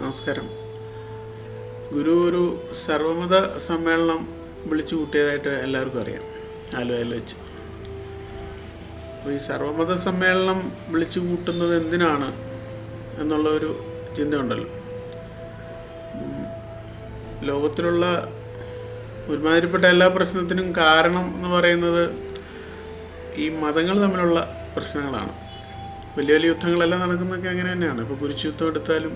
നമസ്കാരം. ഗുരു ഒരു സർവമത സമ്മേളനം വിളിച്ചു കൂട്ടിയതായിട്ട് എല്ലാവർക്കും അറിയാം. ആലുവയിൽ വെച്ച്. അപ്പോൾ ഈ സർവമത സമ്മേളനം വിളിച്ചു കൂട്ടുന്നത് എന്തിനാണ് എന്നുള്ള ഒരു ചിന്തയുണ്ടല്ലോ. ലോകത്തിലുള്ള ഒരുമാതിരിപ്പെട്ട എല്ലാ പ്രശ്നത്തിനും കാരണം എന്ന് പറയുന്നത് ഈ മതങ്ങൾ തമ്മിലുള്ള പ്രശ്നങ്ങളാണ്. വലിയ വലിയ യുദ്ധങ്ങളെല്ലാം നടക്കുന്നതൊക്കെ അങ്ങനെ തന്നെയാണ്. ഇപ്പോൾ കുരിശ് യുദ്ധം എടുത്താലും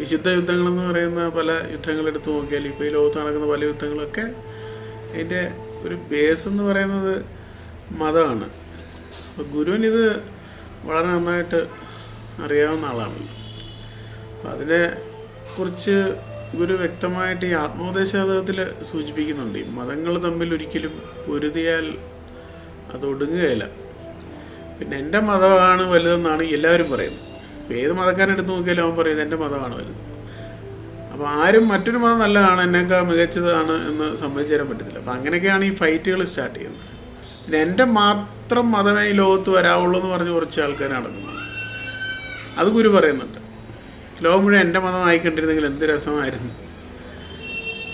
വിശുദ്ധ യുദ്ധങ്ങളെന്ന് പറയുന്ന പല യുദ്ധങ്ങൾ എടുത്തു നോക്കിയാൽ ഇപ്പോൾ ഈ ലോകത്ത് നടക്കുന്ന പല യുദ്ധങ്ങളൊക്കെ അതിന്റെ ഒരു ബേസ് എന്ന് പറയുന്നത് മതമാണ്. അപ്പോൾ ഗുരുവിന് ഇത് വളരെ നന്നായിട്ട് അറിയാവുന്ന ആളാണല്ലോ. അപ്പം അതിനെ കുറിച്ച് ഗുരു വ്യക്തമായിട്ട് ഈ ആത്മോപദേശാതകത്തിൽ സൂചിപ്പിക്കുന്നുണ്ട്. ഈ മതങ്ങൾ തമ്മിൽ ഒരിക്കലും പൊരുതിയാൽ അത് ഒടുങ്ങുകയില്ല. പിന്നെ എന്റെ മതമാണ് വലുതെന്നാണ് എല്ലാവരും പറയുന്നത്. ഏത് മതക്കാരെടുത്ത് നോക്കിയാലും അവൻ പറയുന്നത് എന്റെ മതമാണ് വലുത്. അപ്പോൾ ആരും മറ്റൊരു മതം നല്ലതാണ് എന്നേക്കാൾ മികച്ചതാണ് എന്ന് സമ്മതിച്ചു തരാൻ പറ്റത്തില്ല. അപ്പം അങ്ങനെയൊക്കെയാണ് ഈ ഫൈറ്റുകൾ സ്റ്റാർട്ട് ചെയ്യുന്നത്. പിന്നെ എന്റെ മാത്രം മതമേ ഈ ലോകത്ത് വരാവുള്ളൂ എന്ന് പറഞ്ഞ് കുറച്ച് ആൾക്കാർ നടക്കുന്നത് അത് ഗുരു പറയുന്നുണ്ട്. ലോകം മുഴുവൻ എന്റെ മതം ആയിക്കൊണ്ടിരുന്നെങ്കിൽ എന്ത് രസമായിരുന്നു.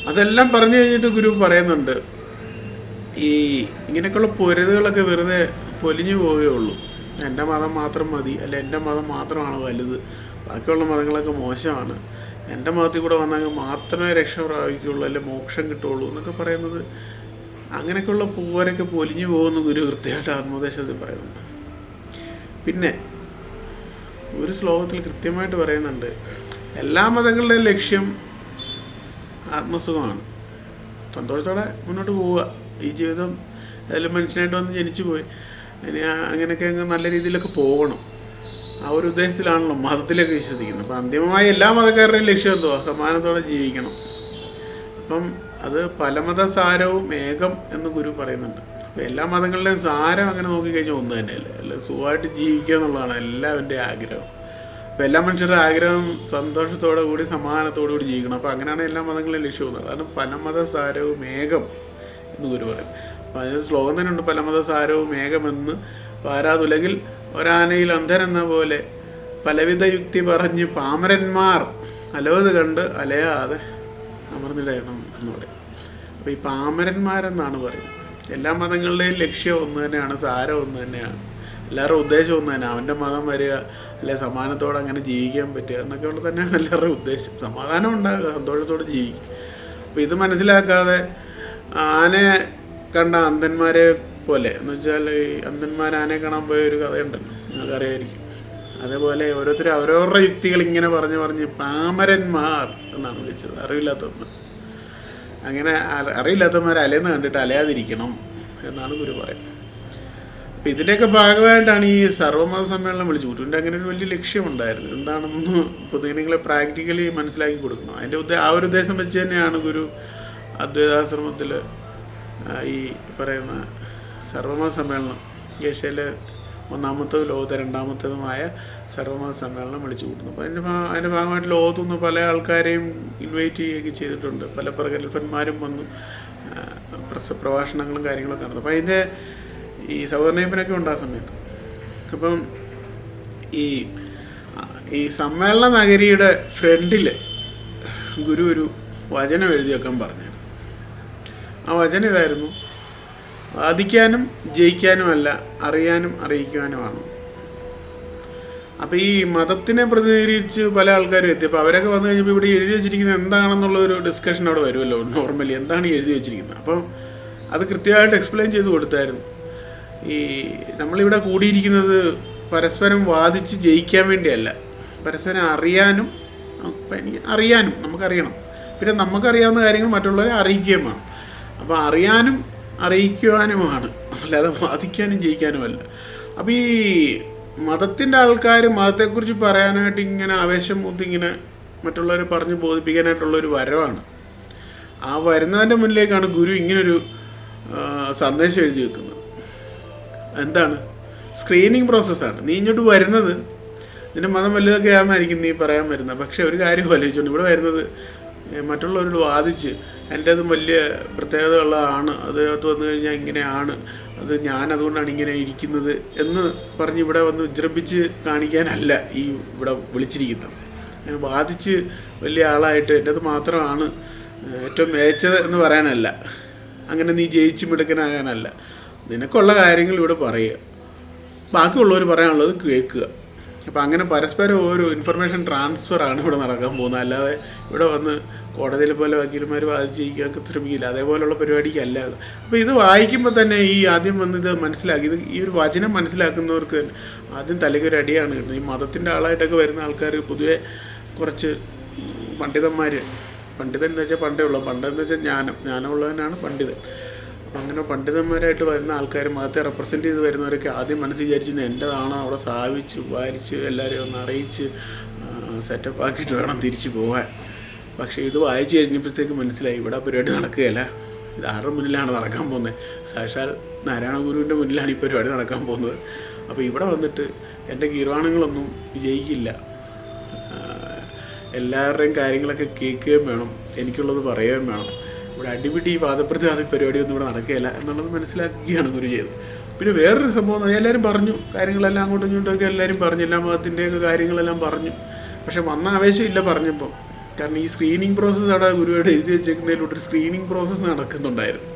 അതെല്ലാം പറഞ്ഞു കഴിഞ്ഞിട്ട് ഗുരു പറയുന്നുണ്ട് ഈ ഇങ്ങനെയൊക്കെയുള്ള പൊരുതുകളൊക്കെ വെറുതെ പൊലിഞ്ഞു പോവുകയുള്ളൂ എന്റെ മതം മാത്രം മതി അല്ല എന്റെ മതം മാത്രമാണ് വലുത്? ബാക്കിയുള്ള മതങ്ങളൊക്കെ മോശമാണ്. എന്റെ മതത്തിൽ കൂടെ വന്നെങ്കിൽ മാത്രമേ രക്ഷ പ്രാപിക്കുകയുള്ളൂ അല്ലെ മോക്ഷം കിട്ടുള്ളൂ എന്നൊക്കെ പറയുന്നത്. അങ്ങനെയൊക്കെയുള്ള പൂവരൊക്കെ പൊലിഞ്ഞു പോകുന്ന ഗുരു കൃത്യമായിട്ട് ആത്മോദേശത്തിൽ പറയുന്നുണ്ട്. പിന്നെ ഒരു ശ്ലോകത്തിൽ കൃത്യമായിട്ട് പറയുന്നുണ്ട് എല്ലാ മതങ്ങളുടെയും ലക്ഷ്യം ആത്മസുഖമാണ്. സന്തോഷത്തോടെ മുന്നോട്ട് പോവുക. ഈ ജീവിതം അതിൽ മനുഷ്യനായിട്ട് വന്ന് ജനിച്ചു പോയി. ഇനി അങ്ങനെയൊക്കെ അങ്ങ് നല്ല രീതിയിലൊക്കെ പോകണം. ആ ഒരു ഉദ്ദേശത്തിലാണല്ലോ മതത്തിലൊക്കെ വിശ്വസിക്കുന്നത്. അപ്പം അന്തിമമായി എല്ലാ മതക്കാരുടെയും ലക്ഷ്യം എന്തുവാ? സമാനത്തോടെ ജീവിക്കണം. അപ്പം അത് പലമത സാരവും ഏകം എന്ന് ഗുരു പറയുന്നുണ്ട്. അപ്പം എല്ലാ മതങ്ങളുടെയും സാരം അങ്ങനെ നോക്കിക്കഴിഞ്ഞാൽ ഒന്ന് തന്നെയല്ലേ? അല്ല സുഖമായിട്ട് ജീവിക്കുക എന്നുള്ളതാണ് എല്ലാവരുടെയും ആഗ്രഹം. അപ്പം എല്ലാ മനുഷ്യരുടെ ആഗ്രഹം സന്തോഷത്തോടെ കൂടി സമാധാനത്തോടു കൂടി ജീവിക്കണം. അപ്പം അങ്ങനെയാണ് എല്ലാ മതങ്ങളുടെയും ലക്ഷ്യം അതാണ് പലമത സാരവും ഏകം എന്ന് ഗുരു പറയും അപ്പം അതിന് ശ്ലോകം തന്നെ ഉണ്ട് പലമത സാരവും ഏകമെന്ന്. പാരാതുലകിൽ ഒരാനയിൽ അന്ധൻ എന്ന പോലെ പലവിധ യുക്തി പറഞ്ഞ് പാമരന്മാർ അലവത് കണ്ട് അലയാതെ അമർന്നിടയണം എന്ന് പറയും. അപ്പോൾ ഈ പാമരന്മാരെന്നാണ് പറയുന്നത്. എല്ലാ മതങ്ങളുടെയും ലക്ഷ്യം ഒന്ന് തന്നെയാണ് സാരം ഒന്ന് തന്നെയാണ്. എല്ലാവരുടെ ഉദ്ദേശം ഒന്ന് തന്നെ അവന്റെ മതം വരിക അല്ലെ സമാനത്തോടെ അങ്ങനെ ജീവിക്കാൻ പറ്റുക എന്നൊക്കെ ഉള്ളത് തന്നെയാണ് എല്ലാവരുടെയും ഉദ്ദേശം. സമാധാനം ഉണ്ടാകുക സന്തോഷത്തോടെ ജീവിക്കുക. അപ്പോൾ ഇത് മനസ്സിലാക്കാതെ ആനയെ കണ്ട അന്ധന്മാരെ പോലെ. എന്ന് വെച്ചാൽ ഈ അന്ധന്മാർ ആനയെ കാണാൻ പോയ ഒരു കഥയുണ്ടല്ലോ. നിങ്ങൾക്ക് അറിയായിരിക്കും അതേപോലെ ഓരോരുത്തരും അവരവരുടെ യുക്തികൾ ഇങ്ങനെ പറഞ്ഞ് പറഞ്ഞ് പാമരന്മാർ എന്നാണ് വിളിച്ചത്. അറിവില്ലാത്തവന്മാർ. അങ്ങനെ അറി- അറിയില്ലാത്തവന്മാർ അലയെന്ന് കണ്ടിട്ട് അലയാതിരിക്കണം എന്നാണ് ഗുരു പറയുന്നത്. അപ്പം ഇതിന്റെയൊക്കെ ഭാഗമായിട്ടാണ് ഈ സർവമത സമ്മേളനം വിളിച്ചു ഗുരുവിന്റെ അങ്ങനെ ഒരു വലിയ ലക്ഷ്യമുണ്ടായിരുന്നു. എന്താണെന്ന് പൊതുജനങ്ങളെ പ്രാക്ടിക്കലി മനസ്സിലാക്കി കൊടുക്കണം അതിന്റെ ആ ഒരു ഉദ്ദേശം വെച്ച് തന്നെയാണ് ഗുരു അദ്വൈതാശ്രമത്തിൽ ഈ പറയുന്ന സർവമത സമ്മേളനം ഏഷ്യയിലെ ഒന്നാമത്തതും ലോകത്തെ രണ്ടാമത്തതുമായ സർവമത സമ്മേളനം വിളിച്ചു കൂട്ടുന്നു. അപ്പോൾ അതിന്റെ അതിന്റെ ഭാഗമായിട്ട് ലോകത്തുനിന്ന് പല ആൾക്കാരെയും ഇൻവൈറ്റ് ചെയ്യുകയൊക്കെ ചെയ്തിട്ടുണ്ട്. പല പ്രഗത്ഭന്മാരും വന്നു. പ്രഭാഷണങ്ങളും കാര്യങ്ങളൊക്കെ നടന്നു. അപ്പോൾ അതിന്റെ ഈ സൗകര്യപ്പനൊക്കെ ഉണ്ട് ആ സമയത്ത്. അപ്പം ഈ ഈ സമ്മേളന നഗരിയുടെ ഫ്രണ്ടിൽ ഗുരു ഒരു വചനം എഴുതി വെക്കാൻ പറഞ്ഞായിരുന്നു ആ വചനം ഇതായിരുന്നു. വാദിക്കാനും ജയിക്കാനുമല്ല അറിയാനും അറിയിക്കുവാനുമാണ്. അപ്പോൾ ഈ മതത്തിനെ പ്രതിനിധീകരിച്ച് പല ആൾക്കാരും എത്തി. അപ്പോൾ അവരൊക്കെ വന്നു കഴിഞ്ഞപ്പോൾ ഇവിടെ എഴുതി വെച്ചിരിക്കുന്നത് എന്താണെന്നുള്ള ഒരു ഡിസ്കഷൻ അവിടെ വരുമല്ലോ നോർമലി എന്താണ് എഴുതി വെച്ചിരിക്കുന്നത്? അപ്പം അത് കൃത്യമായിട്ട് എക്സ്പ്ലെയിൻ ചെയ്ത് കൊടുത്തായിരുന്നു. ഈ നമ്മളിവിടെ കൂടിയിരിക്കുന്നത് പരസ്പരം വാദിച്ച് ജയിക്കാൻ വേണ്ടിയല്ല. പരസ്പരം അറിയാനും അറിയാനും നമുക്കറിയണം. പിന്നെ നമുക്കറിയാവുന്ന കാര്യങ്ങൾ മറ്റുള്ളവരെ അറിയിക്കുകയും വേണം. അപ്പോൾ അറിയാനും അറിയിക്കുവാനുമാണ്. അല്ലാതെ വാദിക്കാനും ജയിക്കാനുമല്ല. അപ്പോൾ ഈ മതത്തിന്റെ ആൾക്കാർ മതത്തെക്കുറിച്ച് പറയാനായിട്ട് ഇങ്ങനെ ആവേശം മൂത്ത് ഇങ്ങനെ മറ്റുള്ളവരെ പറഞ്ഞ് ബോധിപ്പിക്കാനായിട്ടുള്ളൊരു വരവാണ്. ആ വരുന്നതിന്റെ മുന്നിലേക്കാണ് ഗുരു ഇങ്ങനൊരു സന്ദേശം എഴുതി വെക്കുന്നത്. എന്താണ്? സ്ക്രീനിങ് പ്രോസസ്സാണ്. നീ ഇങ്ങോട്ട് വരുന്നത് നിന്റെ മതം വലുതൊക്കെ ആണെന്നായിരിക്കും നീ പറയാൻ വരുന്നത്. പക്ഷേ ഒരു കാര്യം ആലോചിച്ചുകൊണ്ട് ഇവിടെ വരുന്നത് മറ്റുള്ളവരോട് വാദിച്ച് എന്റേതും വലിയ പ്രത്യേകതകളാണ് അതിനകത്ത് വന്നു കഴിഞ്ഞാൽ ഇങ്ങനെയാണ്. അത് ഞാൻ അതുകൊണ്ടാണ് ഇങ്ങനെ ഇരിക്കുന്നത് എന്ന് പറഞ്ഞ് ഇവിടെ വന്ന് വിജൃംഭിച്ച് കാണിക്കാനല്ല ഈ ഇവിടെ വിളിച്ചിരിക്കുന്നത്. അങ്ങനെ ബാധിച്ച് വലിയ ആളായിട്ട് എന്റെത് മാത്രമാണ് ഏറ്റവും മികച്ചത് എന്ന് പറയാനല്ല. അങ്ങനെ നീ ജയിച്ച് മിടുക്കനാകാനല്ല. നിനക്കുള്ള കാര്യങ്ങൾ ഇവിടെ പറയുക. ബാക്കിയുള്ളവർ പറയാനുള്ളത് കേൾക്കുക. അപ്പോൾ അങ്ങനെ പരസ്പരം ഒരു ഇൻഫർമേഷൻ ട്രാൻസ്ഫർ ആണ് ഇവിടെ നടക്കാൻ പോകുന്നത്. അല്ലാതെ ഇവിടെ വന്ന് കോടതിയിൽ പോലെ വക്കീലന്മാർ വാദിച്ചിരിക്കുകയൊക്കെ ശ്രമിക്കില്ല. അതേപോലെയുള്ള പരിപാടിക്കല്ല. അപ്പോൾ ഇത് വായിക്കുമ്പോൾ തന്നെ ഈ ആദ്യം വന്ന് ഇത് മനസ്സിലാക്കി. ഈ ഒരു വചനം മനസ്സിലാക്കുന്നവർക്ക് തന്നെ ആദ്യം തലയ്ക്കൊരു അടിയാണ് കിട്ടുന്നത്. ഈ മതത്തിന്റെ ആളായിട്ടൊക്കെ വരുന്ന ആൾക്കാർ പൊതുവെ കുറച്ച് പണ്ഡിതന്മാർ പണ്ഡിതൻ എന്ന് വെച്ചാൽ പണ്ടേ ഉള്ളൂ. പണ്ടെന്ന് വെച്ചാൽ ജ്ഞാനം. ജ്ഞാനമുള്ളവനാണ് പണ്ഡിതൻ. അപ്പം അങ്ങനെ പണ്ഡിതന്മാരായിട്ട് വരുന്ന ആൾക്കാർ മതത്തെ റെപ്രസെന്റ് ചെയ്ത് വരുന്നവരൊക്കെ ആദ്യം മനസ്സിൽ വിചാരിച്ചിരുന്നത് എന്റെതാണോ അവിടെ സ്ഥാപിച്ച് വാരിച്ച് എല്ലാവരെയും ഒന്ന് അറിയിച്ച് സെറ്റപ്പ് ആക്കിയിട്ട് വേണം തിരിച്ചു പോകാൻ പക്ഷേ ഇത് വായിച്ചു കഴിഞ്ഞപ്പോഴത്തേക്ക് മനസ്സിലായി ഇവിടെ പരിപാടി നടക്കുകയല്ല. ഇത് ആരുടെ മുന്നിലാണ് നടക്കാൻ പോകുന്നത്? സാക്ഷാൽ നാരായണ ഗുരുവിന്റെ മുന്നിലാണ് ഈ പരിപാടി നടക്കാൻ പോകുന്നത്. അപ്പോൾ ഇവിടെ വന്നിട്ട് എന്റെ കീർവാണങ്ങളൊന്നും വിജയിക്കില്ല. എല്ലാവരുടെയും കാര്യങ്ങളൊക്കെ കേൾക്കുകയും വേണം എനിക്കുള്ളത് പറയുകയും വേണം. ഇവിടെ അടിപിടി വാദപ്രതിവാദ പരിപാടിയൊന്നും ഇവിടെ നടക്കുകയില്ല എന്നുള്ളത് മനസ്സിലാക്കുകയാണ് ഗുരു ചെയ്തത്. പിന്നെ വേറൊരു സംഭവം എല്ലാവരും പറഞ്ഞു കാര്യങ്ങളെല്ലാം അങ്ങോട്ടും ഇങ്ങോട്ടൊക്കെ എല്ലാവരും പറഞ്ഞു എല്ലാ മതത്തിന്റെയൊക്കെ കാര്യങ്ങളെല്ലാം പറഞ്ഞു. പക്ഷെ വന്ന ആവേശമില്ല പറഞ്ഞപ്പോൾ. കാരണം ഈ സ്ക്രീനിങ് പ്രോസസ്സ് അവിടെ ഗുരുവായിട്ട് എഴുതി വെച്ചേക്കുന്നതിലൂടെ ഒരു സ്ക്രീനിങ് പ്രോസസ്സ് നടക്കുന്നുണ്ടായിരുന്നു.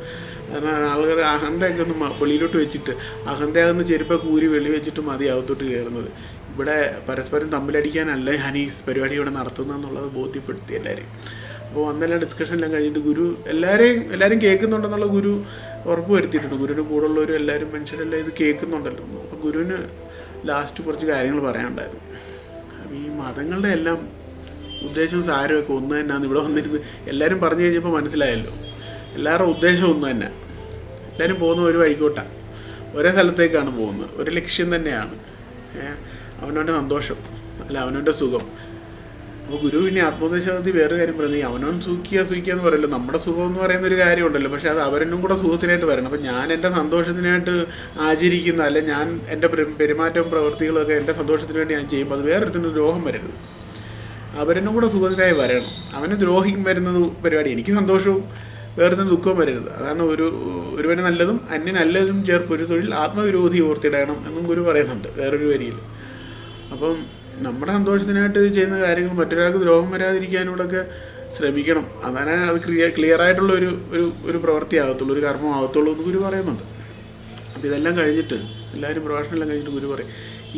കാരണം ആളുകൾ അഹന്തയൊക്കെ ഒന്ന് വെളിയിലോട്ട് വെച്ചിട്ട് അഹന്തയാകുന്ന ചെരുപ്പൊക്കെ ഊരി വെളി വെച്ചിട്ട് മതി അകത്തോട്ട് കയറുന്നത്. ഇവിടെ പരസ്പരം തമ്മിലടിക്കാനല്ല ഞാൻ ഈ പരിപാടി ഇവിടെ നടത്തുന്നതെന്നുള്ളത് ബോധ്യപ്പെടുത്തി എല്ലാവരെയും. അപ്പോൾ അന്നെല്ലാം ഡിസ്കഷനെല്ലാം കഴിഞ്ഞിട്ട് ഗുരു എല്ലാവരെയും എല്ലാവരും കേൾക്കുന്നുണ്ടെന്നുള്ള ഗുരു ഉറപ്പ് വരുത്തിയിട്ടുണ്ട് ഗുരുവിന് കൂടെ ഉള്ളവരും എല്ലാവരും മനുഷ്യരെല്ലാം ഇത് കേൾക്കുന്നുണ്ടല്ലോ. അപ്പോൾ ഗുരുവിന് ലാസ്റ്റ് കുറച്ച് കാര്യങ്ങൾ പറയാനുണ്ടായിരുന്നു. അപ്പോൾ ഈ മതങ്ങളുടെ എല്ലാം ഉദ്ദേശവും സാരമൊക്കെ ഒന്ന് തന്നെയാണ് ഇവിടെ വന്നിരുന്ന് എല്ലാവരും പറഞ്ഞു കഴിഞ്ഞപ്പോൾ മനസ്സിലായല്ലോ. എല്ലാവരുടെ ഉദ്ദേശം ഒന്ന് തന്നെ. എല്ലാവരും പോകുന്ന ഒരു വഴിക്കോട്ടാണ് ഒരേ സ്ഥലത്തേക്കാണ് പോകുന്നത്. ഒരു ലക്ഷ്യം തന്നെയാണ്. അവനവന്റെ സന്തോഷം. അല്ല അവനവന്റെ സുഖം. അപ്പോൾ ഗുരു പിന്നെ ആത്മോപദേശത്തിൽ വേറെ കാര്യം പറയുന്നത് അവനവൻ സൂക്കിയ സൂക്കിയ എന്ന് പറയല്ലോ. നമ്മുടെ സുഖം എന്ന് പറയുന്ന ഒരു കാര്യമുണ്ടല്ലോ. പക്ഷെ അത് അവരെന്നും കൂടെ സുഖത്തിനായിട്ട് വരണം. അപ്പം ഞാൻ എന്റെ സന്തോഷത്തിനായിട്ട് ആചരിക്കുന്ന അല്ലെ ഞാൻ പെരു- പെരുമാറ്റവും പ്രവൃത്തികളൊക്കെ എന്റെ സന്തോഷത്തിന് വേണ്ടി ഞാൻ ചെയ്യുമ്പോൾ അത് വേറൊരുത്തിന് ദ്രോഹം വരരുത്. അവരെന്നും കൂടെ സുഖത്തിനായി വരണം. അവനെ ദ്രോഹിക്കും വരുന്നത് പരിപാടി. എനിക്ക് സന്തോഷവും വേറെ ദുഃഖവും വരരുത്. അതാണ് ഒരു ഒരുവന് നല്ലതും അന്യ നല്ലതും ചേർപ്പ്. ഒരു തൊഴിൽ ആത്മവിരോധി ഓർത്തിടണം എന്നും ഗുരു പറയുന്നുണ്ട് വേറൊരു വരിയിൽ. അപ്പം നമ്മുടെ സന്തോഷത്തിനായിട്ട് ചെയ്യുന്ന കാര്യങ്ങൾ മറ്റൊരാൾക്ക് ദ്രോഹം വരാതിരിക്കാനൂടൊക്കെ ശ്രമിക്കണം. അതാണ് അത് ക്ലിയർ ക്ലിയർ ആയിട്ടുള്ള ഒരു ഒരു ഒരു പ്രവൃത്തി ആകത്തുള്ളൂ ഒരു കർമ്മം ആകത്തുള്ളൂ എന്ന് ഗുരു പറയുന്നുണ്ട്. അപ്പോൾ ഇതെല്ലാം കഴിഞ്ഞിട്ട് എല്ലാവരും പ്രഭാഷണമെല്ലാം കഴിഞ്ഞിട്ട് ഗുരു പറയും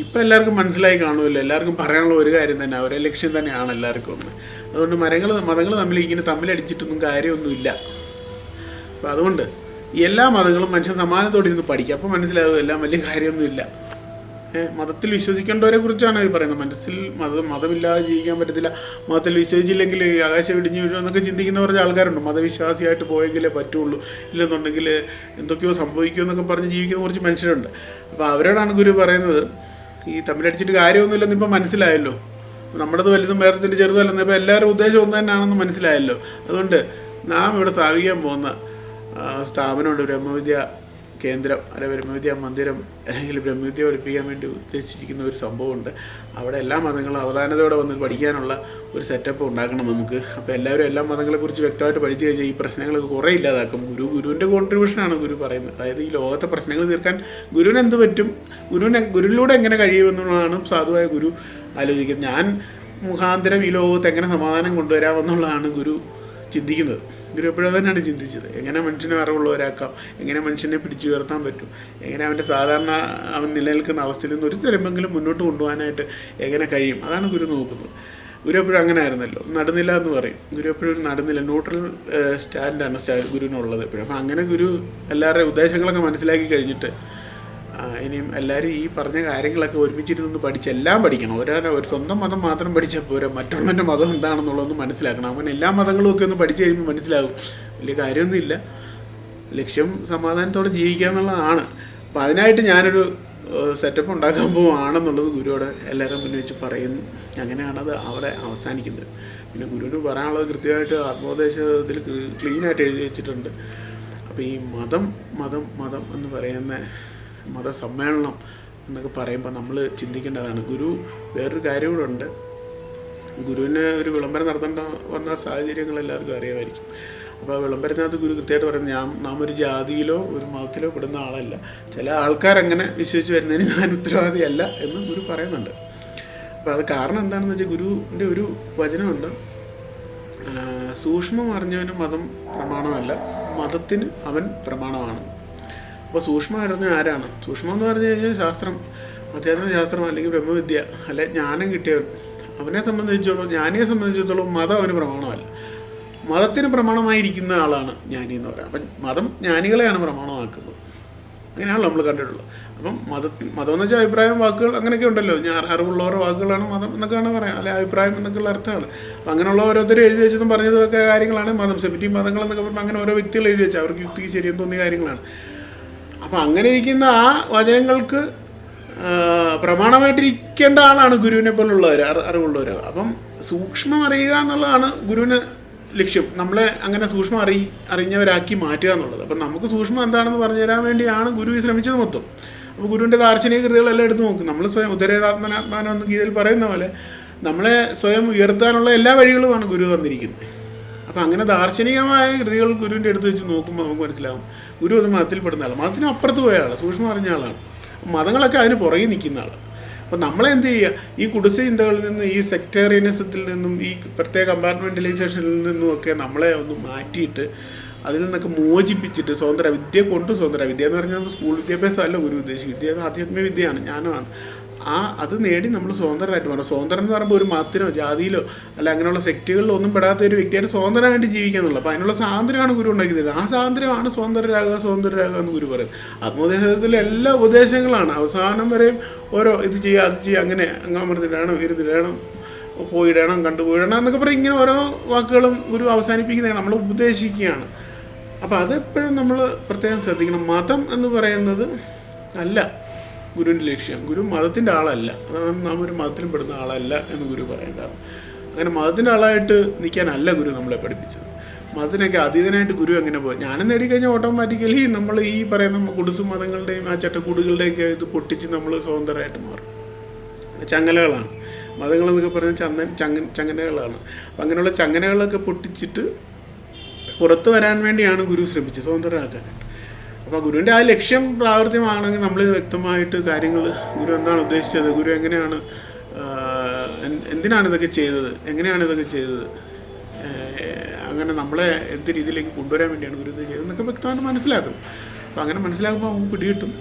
ഇപ്പം എല്ലാവർക്കും മനസ്സിലായി കാണുമല്ലോ എല്ലാവർക്കും പറയാനുള്ള ഒരു കാര്യം തന്നെ ഒരേ ലക്ഷ്യം തന്നെയാണ് എല്ലാവർക്കും ഒന്ന്. അതുകൊണ്ട് മരങ്ങൾ മതങ്ങൾ തമ്മിൽ ഇങ്ങനെ തമ്മിലടിച്ചിട്ടൊന്നും കാര്യമൊന്നുമില്ല. അപ്പോൾ അതുകൊണ്ട് എല്ലാ മതങ്ങളും മനുഷ്യൻ സമാനത്തോടെ ഇരുന്ന് പഠിക്കുക അപ്പോൾ മനസ്സിലാകും എല്ലാം വലിയ കാര്യമൊന്നുമില്ല. മതത്തിൽ വിശ്വസിക്കേണ്ടവരെ കുറിച്ചാണ് ഈ പറയുന്നത്. മനസ്സിൽ മത മതമില്ലാതെ ജീവിക്കാൻ പറ്റത്തില്ല. മതത്തിൽ വിശ്വസിച്ചില്ലെങ്കിൽ ആകാശം ഇടിഞ്ഞു വീഴും എന്നൊക്കെ ചിന്തിക്കുന്ന കുറച്ച് ആൾക്കാരുണ്ട്. മതവിശ്വാസിയായിട്ട് പോയെങ്കിലേ പറ്റുള്ളൂ. ഇല്ലെന്നുണ്ടെങ്കിൽ എന്തൊക്കെയോ സംഭവിക്കുമെന്നൊക്കെ പറഞ്ഞ് ജീവിക്കുന്ന കുറച്ച് മനുഷ്യരുണ്ട്. അപ്പോൾ അവരോടാണ് ഗുരു പറയുന്നത് ഈ തമ്മിലടിച്ചിട്ട് കാര്യമൊന്നുമില്ലെന്ന് ഇപ്പം മനസ്സിലായല്ലോ. നമ്മുടേത് വലുതും വേറത്തിന്റെ ചെറുതല്ലെന്ന് ഇപ്പോൾ എല്ലാവരും ഉദ്ദേശം ഒന്ന് തന്നെയാണെന്ന് മനസ്സിലായല്ലോ. അതുകൊണ്ട് നാം ഇവിടെ സ്ഥാപിക്കാൻ പോകുന്ന സ്ഥാപനമുണ്ട്. ബ്രഹ്മവിദ്യ കേന്ദ്രം അല്ലെ ബ്രഹ്മവിദ്യ മന്ദിരം അല്ലെങ്കിൽ ബ്രഹ്മവിദ്യ പഠിപ്പിക്കാൻ വേണ്ടി ഉദ്ദേശിച്ചിരിക്കുന്ന ഒരു സംഭവമുണ്ട്. അവിടെ എല്ലാ മതങ്ങളും അവധാനതയോടെ വന്ന് പഠിക്കാനുള്ള ഒരു സെറ്റപ്പ് ഉണ്ടാക്കണം നമുക്ക്. അപ്പോൾ എല്ലാവരും എല്ലാ മതങ്ങളെക്കുറിച്ച് വ്യക്തമായിട്ട് പഠിച്ചു കഴിഞ്ഞാൽ ഈ പ്രശ്നങ്ങളൊക്കെ കുറേ ഇല്ലാതാക്കും. ഗുരു ഗുരുവിന്റെ കോൺട്രിബ്യൂഷനാണ് ഗുരു പറയുന്നത്. അതായത് ഈ ലോകത്തെ പ്രശ്നങ്ങൾ തീർക്കാൻ ഗുരുവിന് എന്ത് പറ്റും? ഗുരുവിനെ ഗുരുവിലൂടെ എങ്ങനെ കഴിയുമെന്നുള്ളതാണ് സാധുവായ ഗുരു ആലോചിക്കുന്നത്. ഞാൻ മുഖാന്തരം ഈ ലോകത്ത് എങ്ങനെ സമാധാനം കൊണ്ടുവരാമെന്നുള്ളതാണ് ഗുരു ചിന്തിക്കുന്നത്. ഗുരുപ്പുഴ തന്നെയാണ് ചിന്തിച്ചത്. എങ്ങനെ മനുഷ്യനെ അറിവുള്ളവരാക്കാം? എങ്ങനെ മനുഷ്യനെ പിടിച്ചു ഉയർത്താൻ പറ്റും? എങ്ങനെ അവന്റെ സാധാരണ അവൻ നിലനിൽക്കുന്ന അവസ്ഥയിൽ നിന്ന് ഒരു തരമെങ്കിലും മുന്നോട്ട് കൊണ്ടുപോകാനായിട്ട് എങ്ങനെ കഴിയും? അതാണ് ഗുരു നോക്കുന്നത്. ഗുരു എപ്പോഴും അങ്ങനെ ആയിരുന്നല്ലോ നടുന്നില്ല എന്ന് പറയും. ഗുരു എപ്പോഴും ഒരു നടുന്നില്ല ന്യൂട്രൽ സ്റ്റാൻഡാണ് സ്റ്റാ ഗുരുവിനുള്ളത് എപ്പോഴും. അപ്പം അങ്ങനെ ഗുരു എല്ലാവരുടെയും ഉദ്ദേശങ്ങളൊക്കെ മനസ്സിലാക്കി കഴിഞ്ഞിട്ട് ഇനിയും എല്ലാവരും ഈ പറഞ്ഞ കാര്യങ്ങളൊക്കെ ഒരുമിച്ചിരുന്ന് പഠിച്ച് എല്ലാം പഠിക്കണം. ഒരാൾ ഒരു സ്വന്തം മതം മാത്രം പഠിച്ചാൽ പോരാ. മറ്റുള്ളവന്റെ മതം എന്താണെന്നുള്ളതൊന്ന് മനസ്സിലാക്കണം. അവൻ എല്ലാ മതങ്ങളും ഒക്കെ ഒന്ന് പഠിച്ചു കഴിയുമ്പോൾ മനസ്സിലാകും വലിയ കാര്യമൊന്നുമില്ല. ലക്ഷ്യം സമാധാനത്തോടെ ജീവിക്കുക എന്നുള്ളതാണ്. അപ്പം അതിനായിട്ട് ഞാനൊരു സെറ്റപ്പ് ഉണ്ടാക്കാൻ പോവുകയാണെന്നുള്ളത് ഗുരുവോട് എല്ലാവരും മുന്നിൽ വെച്ച് പറയുന്നു. അങ്ങനെയാണത് അവിടെ അവസാനിക്കുന്നത്. പിന്നെ ഗുരുവിന് പറയാനുള്ളത് കൃത്യമായിട്ട് ആത്മോപദേശത്തിൽ ക്ലീനായിട്ട് എഴുതി വെച്ചിട്ടുണ്ട്. അപ്പോൾ ഈ മതം മതം മതം എന്ന് പറയുന്ന മതസമ്മേളനം എന്നൊക്കെ പറയുമ്പോൾ നമ്മൾ ചിന്തിക്കേണ്ടതാണ്. ഗുരു വേറൊരു കാര്യം കൂടെ ഉണ്ട്. ഗുരുവിന് ഒരു വിളംബരം നടത്തേണ്ട വന്ന സാഹചര്യങ്ങൾ എല്ലാവർക്കും അറിയാമായിരിക്കും. അപ്പോൾ വിളംബരത്തിനകത്ത് ഗുരു കൃത്യമായിട്ട് പറയുന്നത് ഞാൻ നാം ഒരു ജാതിയിലോ ഒരു മതത്തിലോ പെടുന്ന ആളല്ല. ചില ആൾക്കാർ അങ്ങനെ വിശ്വസിച്ച് വരുന്നതിന് ഞാൻ ഉത്തരവാദിയല്ല എന്ന് ഗുരു പറയുന്നുണ്ട്. അപ്പോൾ അത് കാരണം എന്താണെന്ന് വെച്ചാൽ ഗുരുവിന്റെ ഒരു വചനമുണ്ട്. സൂക്ഷ്മം അറിഞ്ഞവന് മതം പ്രമാണമല്ല മതത്തിന് അവൻ പ്രമാണമാണ്. അപ്പോൾ സൂക്ഷ്മം അറിഞ്ഞ ആരാണ്? സൂക്ഷ്മം എന്ന് പറഞ്ഞു കഴിഞ്ഞാൽ ശാസ്ത്രം. അധ്യാത്മ ശാസ്ത്രം അല്ലെങ്കിൽ ബ്രഹ്മവിദ്യ അല്ലെ ജ്ഞാനം കിട്ടിയവൻ. അവനെ സംബന്ധിച്ചിടത്തോളം ജ്ഞാനിയെ സംബന്ധിച്ചിടത്തോളം മതം അവന് പ്രമാണമല്ല. മതത്തിന് പ്രമാണമായിരിക്കുന്ന ആളാണ് ജ്ഞാനി എന്ന് പറയാം അപ്പം മതം ജ്ഞാനികളെയാണ് പ്രമാണമാക്കുന്നത്. അങ്ങനെയാണല്ലോ നമ്മൾ കണ്ടിട്ടുള്ളത്. അപ്പം മത മതം എന്ന് വെച്ചാൽ അഭിപ്രായം വാക്കുകൾ അങ്ങനെയൊക്കെ ഉണ്ടല്ലോ. ഞാൻ അറിവുള്ളവരുടെ വാക്കുകളാണ് മതം എന്നൊക്കെയാണ് പറയാം അല്ലെ അഭിപ്രായം എന്നൊക്കെയുള്ള അർത്ഥമാണ്. അപ്പം അങ്ങനെയുള്ള ഓരോരുത്തർ എഴുതി വെച്ചതും പറഞ്ഞതും ഒക്കെ കാര്യങ്ങളാണ് മതം. സെമിറ്റി മതങ്ങൾ എന്നൊക്കെ പറഞ്ഞാൽ അങ്ങനെ ഓരോ വ്യക്തികൾ എഴുതി വെച്ചാൽ അവർക്ക് യുക്തിക്ക് ശരിയെന്ന് തോന്നിയ കാര്യങ്ങളാണ്. അപ്പം അങ്ങനെ ഇരിക്കുന്ന ആ വചനങ്ങൾക്ക് പ്രമാണമായിട്ടിരിക്കേണ്ട ആളാണ് ഗുരുവിനെ പോലുള്ളവർ അറിവുള്ളവർ അപ്പം സൂക്ഷ്മം അറിയുക എന്നുള്ളതാണ് ഗുരുവിന് ലക്ഷ്യം. നമ്മളെ അങ്ങനെ സൂക്ഷ്മം അറി അറിഞ്ഞവരാക്കി മാറ്റുക എന്നുള്ളത്. അപ്പം നമുക്ക് സൂക്ഷ്മം എന്താണെന്ന് പറഞ്ഞു തരാൻ വേണ്ടിയാണ് ഗുരു ശ്രമിച്ചത് മൊത്തം. അപ്പോൾ ഗുരുവിന്റെ ദാർശനിക കൃതികളെല്ലാം എടുത്ത് നോക്കും. നമ്മൾ സ്വയം ഉദരേതാത്മനാത്മാനം എന്ന് ഗീതയിൽ പറയുന്ന പോലെ നമ്മളെ സ്വയം ഉയർത്താനുള്ള എല്ലാ വഴികളുമാണ് ഗുരു തന്നിരിക്കുന്നത്. അപ്പം അങ്ങനെ ദാർശനികമായ കൃതികൾ ഗുരുവിന്റെ അടുത്ത് വെച്ച് നോക്കുമ്പോൾ നമുക്ക് മനസ്സിലാവും. ഗുരു അത് മതത്തിൽപ്പെടുന്ന ആളാണ് മതത്തിന് അപ്പുറത്ത് പോയ ആളാണ് സൂക്ഷ്മം അറിഞ്ഞ ആളാണ്. മതങ്ങളൊക്കെ അതിന് പുറകെ നിൽക്കുന്ന ആളാണ് അപ്പം നമ്മളെന്ത് ചെയ്യുക? ഈ കുടിശ്ശ ചിന്തകളിൽ നിന്ന് ഈ സെക്ടേറിയനിസത്തിൽ നിന്നും ഈ പ്രത്യേക കമ്പാർട്ട്മെന്റലൈസേഷനിൽ നിന്നും ഒക്കെ നമ്മളെ ഒന്ന് മാറ്റിയിട്ട് അതിൽ നിന്നൊക്കെ മോചിപ്പിച്ചിട്ട് സ്വതന്ത്ര വിദ്യ കൊണ്ട് സ്വതന്ത്ര വിദ്യ എന്ന് പറഞ്ഞാൽ സ്കൂൾ വിദ്യാഭ്യാസമല്ല ഗുരു ഉദ്ദേശിക്കും വിദ്യ ആധ്യാത്മിക വിദ്യയാണ്. ജ്ഞാനമാണ് ആ അത് നേടി നമ്മൾ സ്വതന്ത്രമായിട്ട് മാറും. സ്വതന്ത്രം എന്ന് പറയുമ്പോൾ ഒരു മതത്തിനോ ജാതിയിലോ അല്ല അങ്ങനെയുള്ള സെക്റ്റുകളിലോ ഒന്നും പെടാത്ത ഒരു വ്യക്തിയായിട്ട് സ്വതന്ത്രമായിട്ട് ജീവിക്കാന്നുള്ളത്. അപ്പോൾ അതിനുള്ള സ്വാതന്ത്ര്യമാണ് ഗുരു ഉണ്ടാക്കി തരുന്നത് ആ സ്വാതന്ത്ര്യമാണ് സ്വതന്ത്രരാകുക സ്വതന്ത്രരാകുക എന്ന് ഗുരു പറയും ആത്മോപദേശത്തിലെ എല്ലാ ഉപദേശങ്ങളാണ്. അവസാനം വരെയും ഓരോ ഇത് ചെയ്യുക അത് ചെയ്യുക അങ്ങനെ അങ്ങാമൃതിടണം ഇരുന്നിടണം പോയിടണം കണ്ടുപോയിടണം എന്നൊക്കെ പറയും ഇങ്ങനെ ഓരോ വാക്കുകളും ഗുരു അവസാനിപ്പിക്കുന്നത് നമ്മൾ ഉപദേശിക്കുകയാണ്. അപ്പോൾ അതെപ്പോഴും നമ്മൾ പ്രത്യേകം ശ്രദ്ധിക്കണം. മതം എന്ന് പറയുന്നത് അല്ല. ഗുരുവിന്റെ ലക്ഷ്യം. ഗുരു മതത്തിന്റെ ആളല്ല. അതാണ് നാം ഒരു മതത്തിലും പെടുന്ന ആളല്ല എന്ന് ഗുരു പറയാൻ കാരണം അങ്ങനെ മതത്തിന്റെ ആളായിട്ട് നിൽക്കാനല്ല ഗുരു നമ്മളെ പഠിപ്പിച്ചത്. മതത്തിനൊക്കെ അതീതനായിട്ട് ഗുരു എങ്ങനെ പോകും ജ്ഞാനം നേടിക്കഴിഞ്ഞാൽ ഓട്ടോമാറ്റിക്കലി നമ്മൾ ഈ പറയുന്ന കുടുസു മതങ്ങളുടെയും ആ ചട്ടക്കൂടുകളുടെയൊക്കെ ഇത് പൊട്ടിച്ച് നമ്മൾ സ്വതന്ത്രമായിട്ട് മാറും. ചങ്ങലകളാണ്. മതങ്ങളെന്നൊക്കെ പറയുന്നത് ചന്ദൻ ചങ്ങ ചങ്ങനകളാണ്. അപ്പം അങ്ങനെയുള്ള ചങ്ങനകളൊക്കെ പൊട്ടിച്ചിട്ട് പുറത്തു വരാൻ വേണ്ടിയാണ് ഗുരു ശ്രമിച്ചത് സ്വതന്ത്രരാക്കാനായിട്ട്. അപ്പോൾ ഗുരുവിന്റെ ആ ലക്ഷ്യം പ്രാവർത്തികമാണെങ്കിൽ നമ്മൾ വ്യക്തമായിട്ട് കാര്യങ്ങൾ ഗുരു എന്താണ് ഉദ്ദേശിച്ചത്? ഗുരു എങ്ങനെയാണ് എന്തിനാണ് ഇതൊക്കെ ചെയ്തത്? എങ്ങനെയാണ് ഇതൊക്കെ ചെയ്തത്? അങ്ങനെ നമ്മളെ എന്ത് രീതിയിലേക്ക് കൊണ്ടുവരാൻ വേണ്ടിയാണ് ഗുരു ഇത് ചെയ്തതെന്നൊക്കെ വ്യക്തമായിട്ട് മനസ്സിലാക്കും അപ്പോൾ അങ്ങനെ മനസ്സിലാക്കുമ്പോൾ നമുക്ക് പിടികിട്ടും.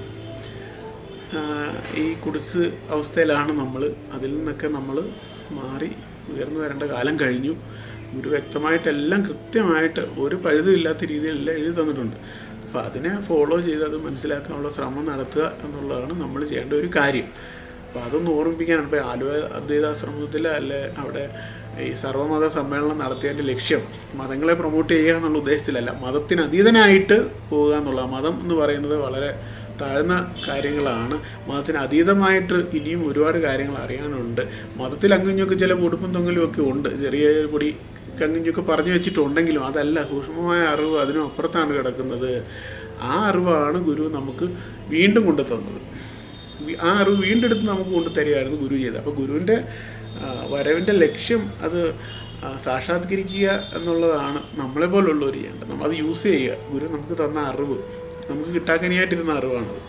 ഈ കുടിച്ച് അവസ്ഥയിലാണ് നമ്മൾ അതിൽ നിന്നൊക്കെ നമ്മൾ മാറി ഉയർന്നു വരേണ്ട കാലം കഴിഞ്ഞു. ഗുരു വ്യക്തമായിട്ടെല്ലാം കൃത്യമായിട്ട് ഒരു പഴുതുമില്ലാത്ത രീതിയിലെല്ലാം എഴുതി തന്നിട്ടുണ്ട്. അപ്പോൾ അതിനെ ഫോളോ ചെയ്ത് അത് മനസ്സിലാക്കാനുള്ള ശ്രമം നടത്തുക എന്നുള്ളതാണ് നമ്മൾ ചെയ്യേണ്ട ഒരു കാര്യം. അപ്പോൾ അതൊന്ന് ഓർമ്മിപ്പിക്കാനാണ്. ഇപ്പോൾ ആലുവ അദ്വൈതാശ്രമത്തിൽ അല്ലെ അവിടെ ഈ സർവമത സമ്മേളനം നടത്തിയതിന്റെ ലക്ഷ്യം മതങ്ങളെ പ്രൊമോട്ട് ചെയ്യുക എന്നുള്ള ഉദ്ദേശത്തിലല്ല. മതത്തിന് അതീതനായിട്ട് പോവുക എന്നുള്ള മതം എന്ന് പറയുന്നത് വളരെ താഴ്ന്ന കാര്യങ്ങളാണ്. മതത്തിന് അതീതമായിട്ട് ഇനിയും ഒരുപാട് കാര്യങ്ങൾ അറിയാനുണ്ട്. മതത്തിൽ അങ്ങനെയൊക്കെ ചില പൊടുപ്പും തൊങ്ങലും ഒക്കെ ഉണ്ട്. ചെറിയ പൊടി കങ്ങിഞ്ഞൊക്കെ പറഞ്ഞു വെച്ചിട്ടുണ്ടെങ്കിലും അതല്ല സൂക്ഷ്മമായ അറിവ് അതിനും അപ്പുറത്താണ് കിടക്കുന്നത്. ആ അറിവാണ് ഗുരു നമുക്ക് വീണ്ടും കൊണ്ടു തന്നത് ആ അറിവ് വീണ്ടെടുത്ത് നമുക്ക് കൊണ്ടു തരികയായിരുന്നു ഗുരു ചെയ്തത്. അപ്പോൾ ഗുരുവിന്റെ വരവിന്റെ ലക്ഷ്യം അത് സാക്ഷാത്കരിക്കുക എന്നുള്ളതാണ് നമ്മളെ പോലുള്ളവർ ചെയ്യേണ്ടത്. നമ്മൾ അത് യൂസ് ചെയ്യുക. ഗുരു നമുക്ക് തന്ന അറിവ് നമുക്ക് കിട്ടാക്കനിയായിട്ടിരുന്ന അറിവാണത്.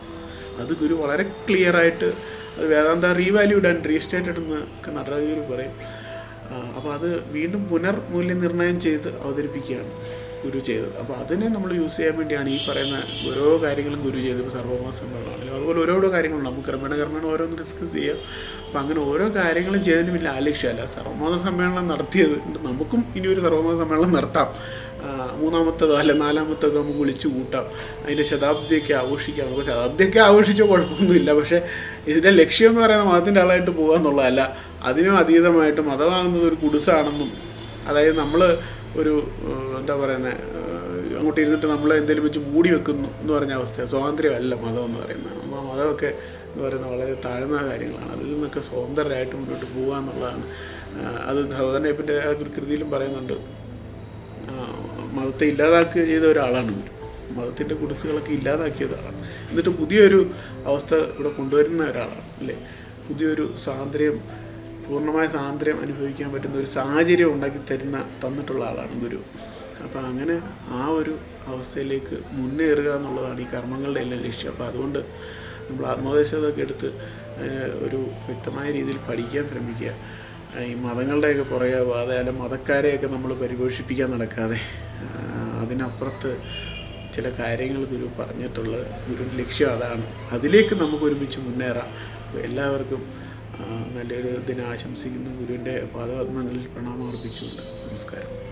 അത് ഗുരു വളരെ ക്ലിയറായിട്ട് അത് വേദാന്ത റീവാല്യൂഡ് ആൻഡ് റീസ്റ്റേറ്റഡ് എന്ന് ഒക്കെ ഗുരു പറയും. അപ്പോൾ അത് വീണ്ടും പുനർ പുനർമൂല്യനിർണയം ചെയ്ത് അവതരിപ്പിക്കുകയാണ് ഗുരു ചെയ്തത്. അപ്പോൾ അതിനെ നമ്മൾ യൂസ് ചെയ്യാൻ വേണ്ടിയാണ് ഈ പറയുന്ന ഓരോ കാര്യങ്ങളും ഗുരു ചെയ്തത് ഇപ്പോൾ സർവമാസങ്ങളാണെങ്കിലും അതുപോലെ ഓരോരോ കാര്യങ്ങളും നമുക്ക് ക്രമേണ ക്രമേണ ഓരോന്ന് ഡിസ്കസ് ചെയ്യാം. അപ്പോൾ അങ്ങനെ ഓരോ കാര്യങ്ങളും ചെയ്തതിന് വലിയ ആലക്ഷ്യമല്ല സർവമാസ സമ്മേളനം നടത്തിയത് നമുക്കും ഇനി ഒരു സർവമാസ സമ്മേളനം നടത്താം. മൂന്നാമത്തതോ അല്ല നാലാമത്തതോ നമുക്ക് വിളിച്ചു കൂട്ടാം. അതിന്റെ ശതാബ്ദിയൊക്കെ ആഘോഷിക്കാം. നമുക്ക് ശതാബ്ദിയൊക്കെ ആഘോഷിച്ചോ കുഴപ്പമൊന്നുമില്ല. പക്ഷേ ഇതിന്റെ ലക്ഷ്യം എന്ന് പറയുന്നത് മതത്തിന്റെ ആളായിട്ട് പോകുക എന്നുള്ളതല്ല അതിനും അതീതമായിട്ട് മതമാകുന്നത് ഒരു കുടിസാണെന്നും അതായത് നമ്മൾ ഒരു എന്താ പറയുന്നത് അങ്ങോട്ട് ഇരുന്നിട്ട് നമ്മൾ എന്തെങ്കിലും വെച്ച് മൂടി വെക്കുന്നു എന്ന് പറഞ്ഞ അവസ്ഥ സ്വാതന്ത്ര്യമല്ല മതം എന്ന് പറയുന്നത്. അപ്പോൾ മതമൊക്കെ എന്ന് പറയുന്നത് വളരെ താഴ്ന്ന കാര്യങ്ങളാണ്. അതിൽ നിന്നൊക്കെ സ്വതന്ത്രരായിട്ട് മുന്നോട്ട് പോകുക എന്നുള്ളതാണ്. അത് സഹോദരനെപ്പറ്റി ആ ഒരു കൃതിയിലും പറയുന്നുണ്ട്. മതത്തെ ഇല്ലാതാക്കുക ചെയ്ത ഒരാളാണ് മതത്തിന്റെ കുടിസുകളൊക്കെ ഇല്ലാതാക്കിയ ഒരാളാണ്. എന്നിട്ട് പുതിയൊരു അവസ്ഥ ഇവിടെ കൊണ്ടുവരുന്ന ഒരാളാണ്. അല്ലേ? പുതിയൊരു സ്വാതന്ത്ര്യം പൂർണമായ സ്വാതന്ത്ര്യം അനുഭവിക്കാൻ പറ്റുന്ന ഒരു സാഹചര്യം ഉണ്ടാക്കി തരുന്ന തന്നിട്ടുള്ള ആളാണ് ഗുരു. അപ്പോൾ അങ്ങനെ ആ ഒരു അവസ്ഥയിലേക്ക് മുന്നേറുക എന്നുള്ളതാണ് ഈ കർമ്മങ്ങളുടെ എല്ലാം ലക്ഷ്യം. അപ്പോൾ അതുകൊണ്ട് നമ്മൾ ആത്മോപദേശമൊക്കെ എടുത്ത് ഒരു വ്യക്തമായ രീതിയിൽ പഠിക്കാൻ ശ്രമിക്കുക. ഈ മതങ്ങളുടെയൊക്കെ പുറകെ അല്ല മതക്കാരെയൊക്കെ നമ്മൾ പരിപോഷിപ്പിക്കാൻ നടക്കാതെ അതിനപ്പുറത്ത് ചില കാര്യങ്ങൾ ഗുരു പറഞ്ഞിട്ടുള്ള ഗുരുവിന്റെ ലക്ഷ്യം അതാണ്. അതിലേക്ക് നമുക്ക് ഒരുമിച്ച് മുന്നേറാം. എല്ലാവർക്കും നല്ലൊരു ദിനം ആശംസിക്കുന്നു. ഗുരുവിന്റെ പാദപത്മങ്ങളിൽ പ്രണാമം അർപ്പിച്ചുകൊണ്ട് നമസ്കാരം.